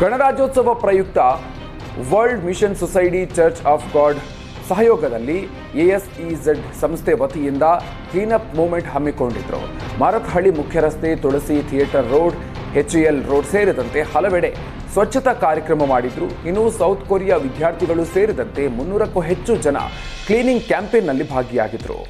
ಗಣರಾಜ್ಯೋತ್ಸವ ಪ್ರಯುಕ್ತ world mission society church of God ಸಹಯೋಗದಲ್ಲಿ ಎಎಸ್ಇಝೆಡ್ ಸಂಸ್ಥೆ ವತಿಯಿಂದ ಕ್ಲೀನಪ್ ಮೂವ್ಮೆಂಟ್ ಹಮ್ಮಿಕೊಂಡಿದ್ರು. ಮಾರತ್ಹಳ್ಳಿ ಮುಖ್ಯ ರಸ್ತೆ Tulsi theatre road, H L road ಸೇರಿದಂತೆ ಹಲವೆಡೆ ಸ್ವಚ್ಛತಾ ಕಾರ್ಯಕ್ರಮ ಮಾಡಿದ್ರು. ಇನ್ನು ಸೌತ್ ಕೊರಿಯಾ ವಿದ್ಯಾರ್ಥಿಗಳು ಸೇರಿದಂತೆ ಮುನ್ನೂರಕ್ಕೂ ಹೆಚ್ಚು ಜನ ಕ್ಲೀನಿಂಗ್ ಕ್ಯಾಂಪೇನ್ನಲ್ಲಿ ಭಾಗಿಯಾಗಿದ್ರು.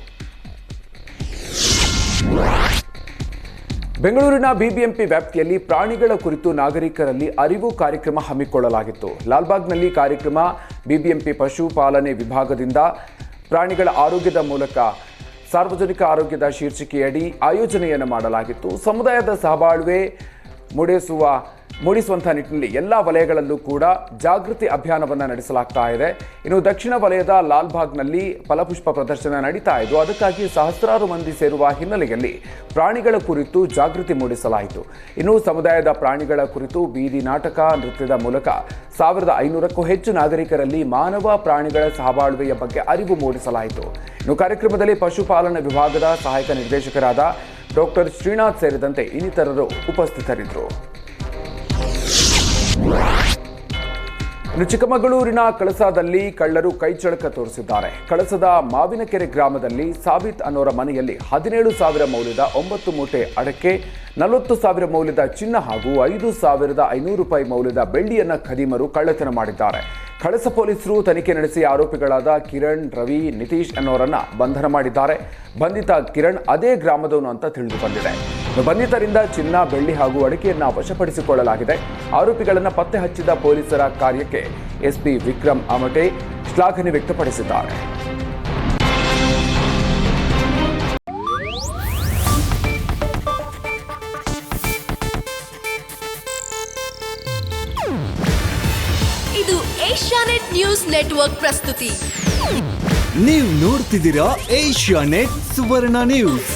ಬೆಂಗಳೂರಿನ ಬಿಬಿಎಂಪಿ ವ್ಯಾಪ್ತಿಯಲ್ಲಿ ಪ್ರಾಣಿಗಳ ಕುರಿತು ನಾಗರಿಕರಲ್ಲಿ ಅರಿವು ಕಾರ್ಯಕ್ರಮ ಹಮ್ಮಿಕೊಳ್ಳಲಾಗಿತ್ತು. ಲಾಲ್ಬಾಗ್ನಲ್ಲಿ ಕಾರ್ಯಕ್ರಮ ಬಿಬಿಎಂಪಿ ಪಶುಪಾಲನೆ ವಿಭಾಗದಿಂದ ಪ್ರಾಣಿಗಳ ಆರೋಗ್ಯದ ಮೂಲಕ ಸಾರ್ವಜನಿಕ ಆರೋಗ್ಯದ ಶೀರ್ಷಿಕೆಯಡಿ ಆಯೋಜನೆಯನ್ನು ಮಾಡಲಾಗಿತ್ತು. ಸಮುದಾಯದ ಸಹಬಾಳ್ವೆ ಮೂಡಿಸುವ ಮೂಡಿಸುವಂತಹ ನಿಟ್ಟಿನಲ್ಲಿ ಎಲ್ಲ ವಲಯಗಳಲ್ಲೂ ಕೂಡ ಜಾಗೃತಿ ಅಭಿಯಾನವನ್ನು ನಡೆಸಲಾಗ್ತಾ ಇದೆ. ಇನ್ನು ದಕ್ಷಿಣ ವಲಯದ ಲಾಲ್ಬಾಗ್ನಲ್ಲಿ ಫಲಪುಷ್ಪ ಪ್ರದರ್ಶನ ನಡೀತಾ ಇದ್ದು ಅದಕ್ಕಾಗಿ ಸಹಸ್ರಾರು ಮಂದಿ ಸೇರುವ ಹಿನ್ನೆಲೆಯಲ್ಲಿ ಪ್ರಾಣಿಗಳ ಕುರಿತು ಜಾಗೃತಿ ಮೂಡಿಸಲಾಯಿತು. ಇನ್ನು ಸಮುದಾಯದ ಪ್ರಾಣಿಗಳ ಕುರಿತು ಬೀದಿ ನಾಟಕ, ನೃತ್ಯದ ಮೂಲಕ ಸಾವಿರದ ಐನೂರಕ್ಕೂ ಹೆಚ್ಚು ನಾಗರಿಕರಲ್ಲಿ ಮಾನವ ಪ್ರಾಣಿಗಳ ಸಹಬಾಳ್ವೆಯ ಬಗ್ಗೆ ಅರಿವು ಮೂಡಿಸಲಾಯಿತು. ಇನ್ನು ಕಾರ್ಯಕ್ರಮದಲ್ಲಿ ಪಶುಪಾಲನಾ ವಿಭಾಗದ ಸಹಾಯಕ ನಿರ್ದೇಶಕರಾದ ಡಾಕ್ಟರ್ ಶ್ರೀನಾಥ್ ಸೇರಿದಂತೆ ಇನ್ನಿತರರು ಉಪಸ್ಥಿತರಿದ್ದರು. ಚಿಕ್ಕಮಗಳೂರಿನ ಕಳಸಾದಲ್ಲಿ ಕಳ್ಳರು ಕೈಚಳಕ ತೋರಿಸಿದ್ದಾರೆ. ಕಳಸದ ಮಾವಿನಕೆರೆ ಗ್ರಾಮದಲ್ಲಿ ಸಾಬಿತ್ ಅನ್ನೋರ ಮನೆಯಲ್ಲಿ ಹದಿನೇಳು ಸಾವಿರ ಮೌಲ್ಯದ ಒಂಬತ್ತು ಮೂಟೆ ಅಡಕೆ, ನಲವತ್ತು ಸಾವಿರ ಮೌಲ್ಯದ ಚಿನ್ನ ಹಾಗೂ ಐದು ಸಾವಿರದ ಐನೂರು ರೂಪಾಯಿ ಮೌಲ್ಯದ ಬೆಳ್ಳಿಯನ್ನ ಖದೀಮರು ಕಳ್ಳತನ ಮಾಡಿದ್ದಾರೆ. ಕಳಸ ಪೊಲೀಸರು ತನಿಖೆ ನಡೆಸಿ ಆರೋಪಿಗಳಾದ ಕಿರಣ್, ರವಿ, ನಿತೀಶ್ ಅನ್ನೋರನ್ನ ಬಂಧನ ಮಾಡಿದ್ದಾರೆ. ಬಂಧಿತ ಕಿರಣ್ ಅದೇ ಗ್ರಾಮದವನು ಅಂತ ತಿಳಿದು ಬಂದಿದೆ. ಬಂಧಿತರಿಂದ ಚಿನ್ನ ಬೆಳ್ಳಿ ಹಾಗೂ ಅಡಿಕೆಯನ್ನ ವಶಪಡಿಸಿಕೊಳ್ಳಲಾಗಿದೆ. ಆರೋಪಿಗಳನ್ನು ಪತ್ತೆ ಹಚ್ಚಿದ ಪೊಲೀಸರ ಕಾರ್ಯಕ್ಕೆ ಎಸ್ಪಿ ವಿಕ್ರಮ್ ಅಮಟೆ ಶ್ಲಾಘನೆ ವ್ಯಕ್ತಪಡಿಸಿದ್ದಾರೆ. ಇದು ಏಷ್ಯಾನೆಟ್ ನ್ಯೂಸ್ ನೆಟ್ವರ್ಕ್ ಪ್ರಸ್ತುತಿ. ನೀವು ನೋಡ್ತಿದ್ದೀರಾ ಏಷ್ಯಾ ನೆಟ್ ಸುವರ್ಣ ನ್ಯೂಸ್.